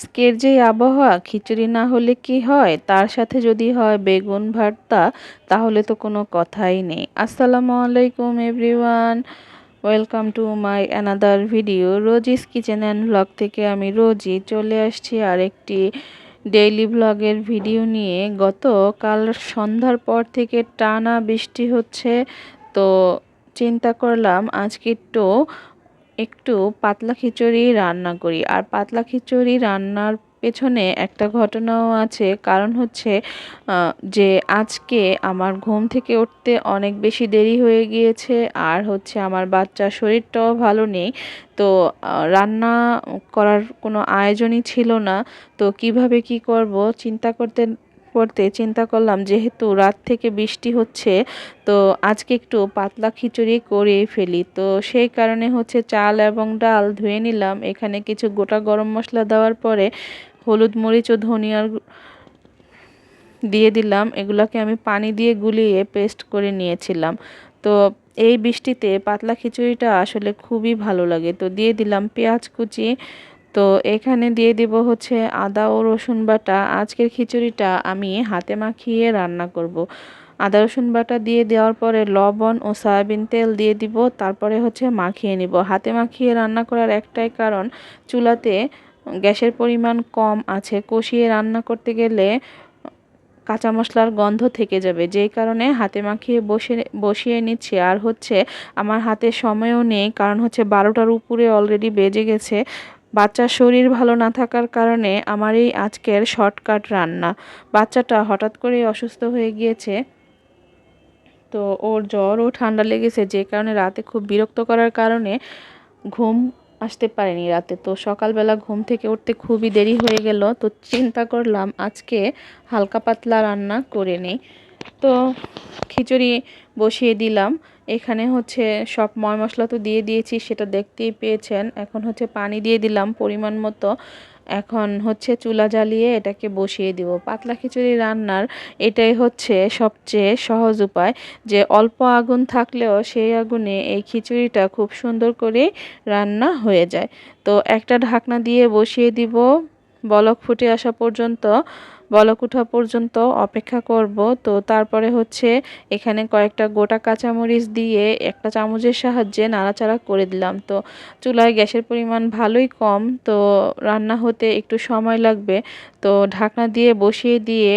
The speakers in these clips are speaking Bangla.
আজকের যে আবহাওয়া, খিচুড়ি না হলে কি হয়? তার সাথে যদি হয় বেগুন ভর্তা, তাহলে তো কোনো কথাই নেই। আসসালামু আলাইকুম, everyone. Welcome to my another video, Rozi's kitchen and vlog থেকে আমি রোজই চলে আসছি আরেকটি ডেইলি ব্লগের ভিডিও নিয়ে। গত কাল সন্ধ্যার পর থেকে টানা বৃষ্টি হচ্ছে, তো চিন্তা করলাম আজকে একটু একটু পাতলা খিচুড়ি রান্না করি। আর পাতলা খিচুড়ি রান্নার পেছনে একটা ঘটনাও আছে। কারণ হচ্ছে যে আজকে আমার ঘুম থেকে উঠতে অনেক বেশি দেরি হয়ে গিয়েছে। আর হচ্ছে আমার বাচ্চার শরীরটাও ভালো নেই। তো রান্না করার কোনো আয়োজনই ছিল না। তো কীভাবে কি করব, চিন্তা করতে করতে চিন্তা করলাম, যেহেতু রাত থেকে বৃষ্টি হচ্ছে, তো আজকে একটু পাতলা খিচুড়ি করে ফেলি। তো সেই কারণে হচ্ছে চাল এবং ডাল ধুয়ে নিলাম। এখানে কিছু গোটা গরম মশলা দেওয়ার পরে হলুদ মরিচ ও ধনিয়ার দিয়ে দিলাম। এগুলোকে আমি পানি দিয়ে গুলিয়ে পেস্ট করে নিয়েছিলাম। তো এই বৃষ্টিতে পাতলা খিচুড়িটা আসলে খুবই ভালো লাগে। তো দিয়ে দিলাম পেঁয়াজ কুচি তো এখানে দিয়ে দিব হচ্ছে আদা ও রসুন বাটা। আজকের খিচুড়িটা আমি হাতে মাখিয়ে রান্না করব। আদা রসুন বাটা দিয়ে দেওয়ার পরে লবণ ও সয়াবিন তেল দিয়ে দিব, তারপরে হচ্ছে মাখিয়ে নিব। হাতে মাখিয়ে রান্না করার একটাই কারণ, চুলাতে গ্যাসের পরিমাণ কম আছে। কষিয়ে রান্না করতে গেলে কাঁচা মশলার গন্ধ থেকে যাবে। যেই কারণে হাতে মাখিয়ে বসে, বসিয়ে নিচ্ছি। আর হচ্ছে আমার হাতে সময়ও নেই, কারণ হচ্ছে বারোটার উপরে অলরেডি বেজে গেছে। বাচ্চার শরীর ভালো না থাকার কারণে আমার এই আজকের শর্টকাট রান্না। বাচ্চাটা হঠাৎ করে অসুস্থ হয়ে গিয়েছে। তো ওর জ্বর ও ঠান্ডা লেগেছে, যে কারণে রাতে খুব বিরক্ত করার কারণে ঘুম আসতে পারেনি রাতে। তো সকালবেলা ঘুম থেকে উঠতে খুবই দেরি হয়ে গেল। তো চিন্তা করলাম আজকে হালকা পাতলা রান্না করে নিই। তো খিচুড়ি বসিয়ে দিলাম। এখানে হচ্ছে সব ময় মশলা তো দিয়ে দিয়েছি, সেটা দেখতেই পেয়েছেন। এখন হচ্ছে পানি দিয়ে দিলাম পরিমাণ মতো। এখন হচ্ছে চুলা জ্বালিয়ে এটাকে বসিয়ে দিব। পাতলা খিচুড়ি রান্নার এটাই হচ্ছে সবচেয়ে সহজ উপায় যে অল্প আগুন থাকলেও সেই আগুনে এই খিচুড়িটা খুব সুন্দর করে রান্না হয়ে যায়। তো একটা ঢাকনা দিয়ে বসিয়ে দিব। বলক ফুটে আসা পর্যন্ত বলক উঠা পর্যন্ত অপেক্ষা করব। তো তারপরে হচ্ছে এখানে কয়েকটা গোটা কাঁচামরিচ দিয়ে একটা চামচের সাহায্যে নাড়াচাড়া করে দিলাম। তো চুলায় গ্যাসের পরিমাণ ভালোই কম, তো রান্না হতে একটু সময় লাগবে। তো ঢাকনা দিয়ে বসিয়ে দিয়ে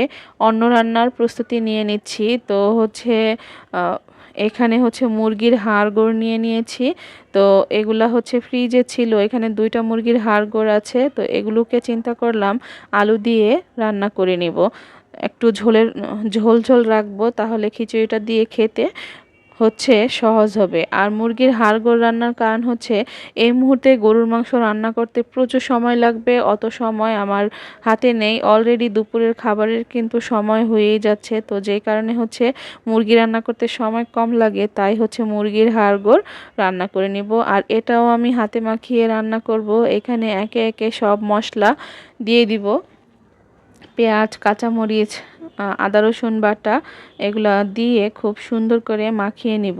অন্য রান্নার প্রস্তুতি নিয়ে নিচ্ছি। তো হচ্ছে এখানে হচ্ছে মুরগির হাড় গোড় নিয়ে নিয়েছি। তো এগুলা হচ্ছে ফ্রিজে ছিল, এখানে দুইটা মুরগির হাড় গোড় আছে। তো এগুলোকে চিন্তা করলাম আলু দিয়ে রান্না করে নিব। একটু ঝোলের, ঝোল ঝোল রাখব, তাহলে খিচুড়িটা দিয়ে খেতে হচ্ছে সহজ হবে। আর মুরগির হাড় গোড় রান্নার কারণ হচ্ছে, এই মুহূর্তে গরুর মাংস রান্না করতে প্রচুর সময় লাগবে, অত সময় আমার হাতে নেই। অলরেডি দুপুরের খাবারের কিন্তু সময় হয়েই যাচ্ছে, তো যেই কারণে হচ্ছে মুরগি রান্না করতে সময় কম লাগে, তাই হচ্ছে মুরগির হাড় গোড় রান্না করে নিব। আর এটাও আমি হাতে মাখিয়ে রান্না করব, এখানে একে একে সব মশলা দিয়ে দিব। পেঁয়াজ কাঁচামরিচ আদা রসুন বাটা এগুলো দিয়ে খুব সুন্দর করে মাখিয়ে নিব।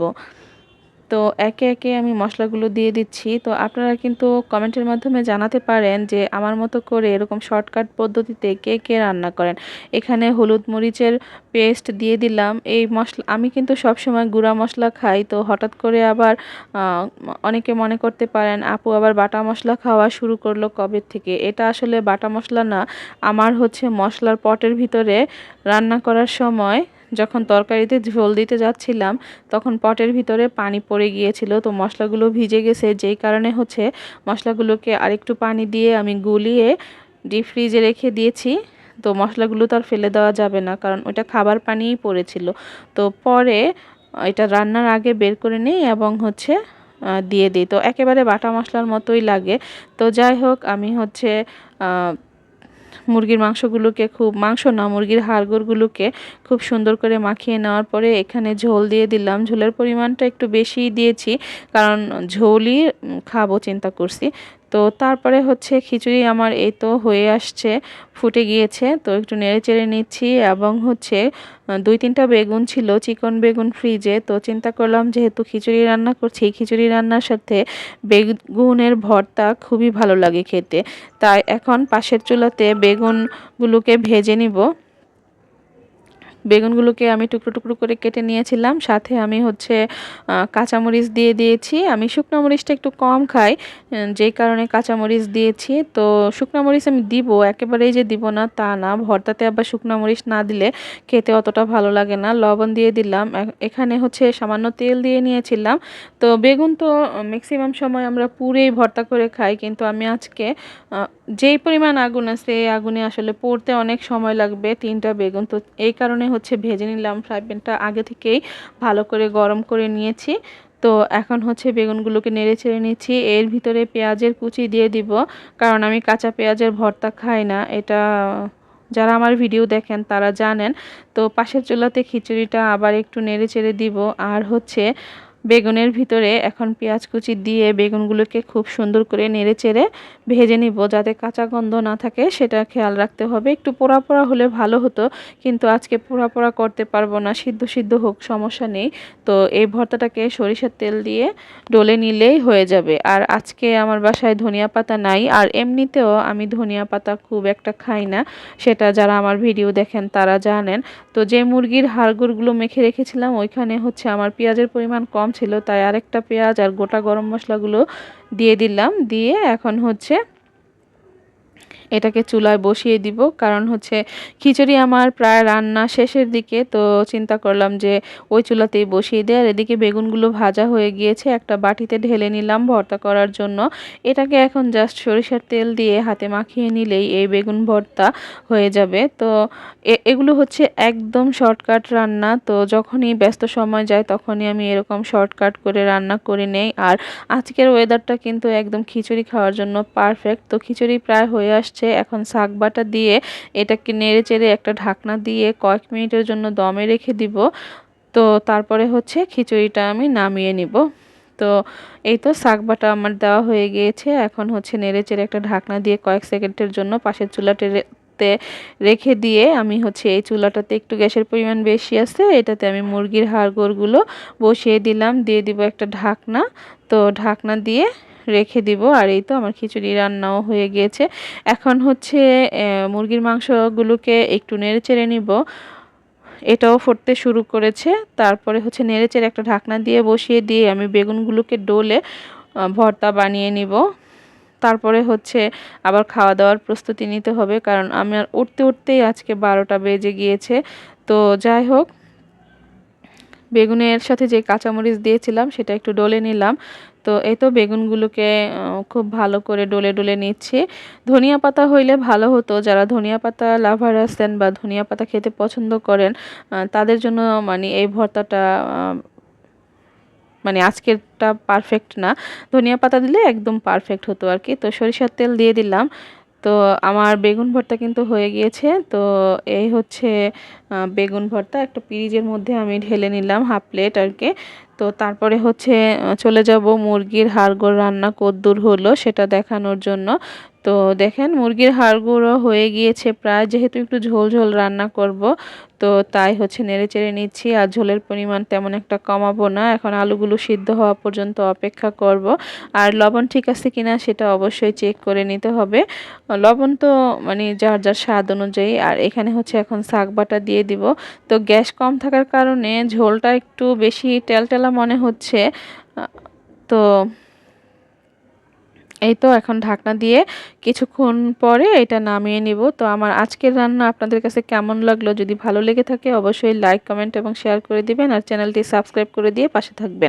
তো একে একে আমি মশলাগুলো দিয়ে দিচ্ছি। তো আপনারা কিন্তু কমেন্টের মাধ্যমে জানাতে পারেন যে আমার মতো করে এরকম শর্টকাট পদ্ধতিতে কে কে রান্না করেন। এখানে হলুদ মরিচের পেস্ট দিয়ে দিলাম। এই মশলা, আমি কিন্তু সব সময় গুঁড়া মশলা খাই। তো হঠাৎ করে আবার অনেকে মনে করতে পারেন, আপু, আবার বাটা মশলা খাওয়া শুরু করল কবে থেকে? এটা আসলে বাটা মশলা না। আমার হচ্ছে মশলার পটের ভিতরে রান্না করার সময় যখন তরকারিতে ঝোল দিতে যাচ্ছিলাম, তখন পটের ভিতরে পানি পড়ে গিয়েছিল। তো মশলাগুলো ভিজে গেছে, যেই কারণে হচ্ছে মশলাগুলোকে আরেকটু পানি দিয়ে আমি গুলিয়ে ডিপ ফ্রিজে রেখে দিয়েছি। তো মশলাগুলো তো আর ফেলে দেওয়া যাবে না, কারণ ওটা খাবার পানিই পড়েছিল। তো পরে এটা রান্নার আগে বের করে নিই এবং হচ্ছে দিয়ে দিই। তো একেবারে বাটা মশলার মতোই লাগে। তো যাই হোক, আমি হচ্ছে মুরগির মাংসগুলোকে খুব, মাংস না, মুরগির হাড়গোড়গুলোকে খুব সুন্দর করে মাখিয়ে নেওয়ার পরে এখানে ঝোল দিয়ে দিলাম। ঝোলের পরিমাণটা একটু বেশিই দিয়েছি, কারণ ঝোলই খাব, চিন্তা করছি। তো তারপরে হচ্ছে খিচুড়ি আমার এই তো হয়ে আসছে, ফুটে গিয়েছে। তো একটু নেড়ে চেড়ে নিচ্ছি এবং হচ্ছে দুই তিনটা বেগুন ছিল, চিকন বেগুন ফ্রিজে তো চিন্তা করলাম যেহেতু খিচুড়ি রান্না করছি খিচুড়ি রান্নার সাথে বেগুনের ভর্তা খুবই ভালো লাগে খেতে। তাই এখন পাশের চুলাতে বেগুনগুলোকে ভেজে নিব। বেগুনগুলোকে আমি টুকরো টুকরো করে কেটে নিয়েছিলাম। সাথে আমি হচ্ছে কাঁচামরিচ দিয়ে দিয়েছি। আমি শুকনো মরিচটা একটু কম খাই যেই কারণে কাঁচামরিচ দিয়েছি। তো শুকনো মরিচ আমি দিব, একেবারেই যে দিব না তা না। ভর্তাতে আবার শুকনো মরিচ না দিলে খেতে অতটা ভালো লাগে না। লবণ দিয়ে দিলাম। এখানে হচ্ছে সামান্য তেল দিয়ে নিয়েছিলাম। তো বেগুন তো ম্যাক্সিমাম সময় আমরা পুরেই ভর্তা করে খাই। কিন্তু আমি আজকে যেই পরিমাণ আগুন আছে, এই আগুনে আসলে পড়তে অনেক সময় লাগবে তিনটা বেগুন। তো এই কারণে হচ্ছে ভেজে নিলাম ফ্রাই প্যানটা। আগে থেকেই ভালো করে গরম করে নিয়েছি। তো এখন হচ্ছে বেগুনগুলোকে নেড়ে ছেড়ে নিচ্ছি। এর ভিতরে পেঁয়াজের কুচি দিয়ে দিব, কারণ আমি কাঁচা পেঁয়াজের ভর্তা খাই না। এটা যারা আমার ভিডিও দেখেন তারা জানেন। তো পাশের চুলাতে খিচুড়িটা আবার একটু নেড়ে চেড়ে দিব। আর হচ্ছে বেগুনের ভিতরে এখন পেঁয়াজ কুচি দিয়ে বেগুনগুলোকে খুব সুন্দর করে নেড়ে চেড়ে ভেজে নিব যাতে কাঁচা গন্ধ না থাকে, সেটা খেয়াল রাখতে হবে। একটু পোড়া পোড়া হলে ভালো হতো, কিন্তু আজকে পোড়া পোড়া করতে পারব না, সিদ্ধ সিদ্ধ হোক, সমস্যা নেই। তো এই ভর্তাটাকে সরিষার তেল দিয়ে ডলে নিলেই হয়ে যাবে। আর আজকে আমার বাসায় ধনিয়া পাতা নাই, আর এমনিতেও আমি ধনিয়া পাতা খুব একটা খাই না, সেটা যারা আমার ভিডিও দেখেন তারা জানেন। তো যে মুরগির হাড়গুড়গুলো মেখে রেখেছিলাম, ওইখানে হচ্ছে আমার পেঁয়াজের পরিমাণ কম ছিল তাই আরেকটা পেঁয়াজ আর গোটা গরম মশলাগুলো দিয়ে দিলাম। দিয়ে এখন হচ্ছে এটাকে চুলায় বসিয়ে দিব। কারণ হচ্ছে খিচুড়ি আমার প্রায় রান্না শেষের দিকে, তো চিন্তা করলাম যে ওই চুলাতেই বসিয়ে দেয় আর এদিকে বেগুনগুলো ভাজা হয়ে গিয়েছে, একটা বাটিতে ঢেলে নিলাম ভর্তা করার জন্য। এটাকে এখন জাস্ট সরিষার তেল দিয়ে হাতে মাখিয়ে নিলেই এই বেগুন ভর্তা হয়ে যাবে। তো এগুলো হচ্ছে একদম শর্টকাট রান্না। তো যখনই ব্যস্ত সময় যায় তখনই আমি এরকম শর্টকাট করে রান্না করে নেই। আর আজকের ওয়েদারটা কিন্তু একদম খিচুড়ি খাওয়ার জন্য পারফেক্ট তো খিচুড়ি প্রায় হয়ে আসছে। হচ্ছে, এখন শাক বাটা দিয়ে এটাকে নেড়ে চেড়ে একটা ঢাকনা দিয়ে কয়েক মিনিটের জন্য দমে রেখে দিব। তো তারপরে হচ্ছে খিচুড়িটা আমি নামিয়ে নিব। তো এই তো শাক বাটা আমার দেওয়া হয়ে গিয়েছে। এখন হচ্ছে নেড়ে চেড়ে একটা ঢাকনা দিয়ে কয়েক সেকেন্ডের জন্য পাশের চুলাতে রেখে দিয়ে আমি হচ্ছে এই চুলাটাতে একটু গ্যাসের পরিমাণ বেশি আছে, এটাতে আমি মুরগির হাড়গোড়গুলো বসিয়ে দিলাম। দিয়ে দিব একটা ঢাকনা। তো ঢাকনা দিয়ে রেখে দিব। আর এই তো আমার খিচুড়ি রান্নাও হয়ে গিয়েছে। এখন হচ্ছে মুরগির মাংসগুলোকে একটু নেড়ে চেড়ে নিব। এটাও ফুটতে শুরু করেছে। তারপরে হচ্ছে নেড়ে নেড়েচেড়ে একটা ঢাকনা দিয়ে বসিয়ে দিয়ে আমি বেগুনগুলোকে ডোলে ভর্তা বানিয়ে নিব। তারপরে হচ্ছে আবার খাওয়া দাওয়ার প্রস্তুতি নিতে হবে, কারণ আমার উঠতে উঠতেই আজকে বারোটা বেজে গিয়েছে। তো যাই হোক, বেগুনের সাথে যে কাঁচামরিচ দিয়েছিলাম, সেটা একটু ডলে নিলাম। তো এই তো বেগুনগুলোকে খুব ভালো করে ডলে ডলে নিচ্ছি। ধনিয়া পাতা হইলে ভালো হতো, যারা ধনিয়া পাতা লাভার আছেন বা ধনিয়া পাতা খেতে পছন্দ করেন তাদের জন্য মানে এই ভর্তাটা মানে আজকেরটা পারফেক্ট না। ধনিয়া পাতা দিলে একদম পারফেক্ট হতো আর কি। তো সরিষার তেল দিয়ে দিলাম। তো আমার বেগুন ভর্তা কিন্তু হয়ে গিয়েছে। তো এই হচ্ছে বেগুন ভর্তা। একটা পিরিজের মধ্যে আমি ঢেলে নিলাম হাফ প্লেট আর কি। তো তারপরে হচ্ছে চলে যাব মুরগির হাড়গোড় রান্না কদ্দুর হলো সেটা দেখানোর জন্য। তো দেখেন মুরগির হাড়গুঁড়ো হয়ে গিয়েছে প্রায়, যেহেতু একটু ঝোল ঝোল রান্না করব, তো তাই হচ্ছে নেড়ে চেড়ে নিচ্ছি আর ঝোলের পরিমাণ তেমন একটা কমাবো না। এখন আলুগুলো সিদ্ধ হওয়া পর্যন্ত অপেক্ষা করব। আর লবণ ঠিক আছে কিনা সেটা অবশ্যই চেক করে নিতে হবে। লবণ তো মানে যার যার স্বাদ অনুযায়ী, আর এখানে হচ্ছে এখন শাক বাটা দিয়ে দিব। তো গ্যাস কম থাকার কারণে ঝোলটা একটু বেশি টেলটেলা মনে হচ্ছে তো এই তো এখন ঢাকনা দিয়ে কিছুক্ষণ পরে এটা নামিয়ে নিব। তো আমার আজকের রান্না আপনাদের কাছে কেমন লাগল? যদি ভালো লেগে থাকে, অবশ্যই লাইক কমেন্ট এবং শেয়ার করে দিবেন। আর চ্যানেলটি সাবস্ক্রাইব করে দিয়ে পাশে থাকবেন।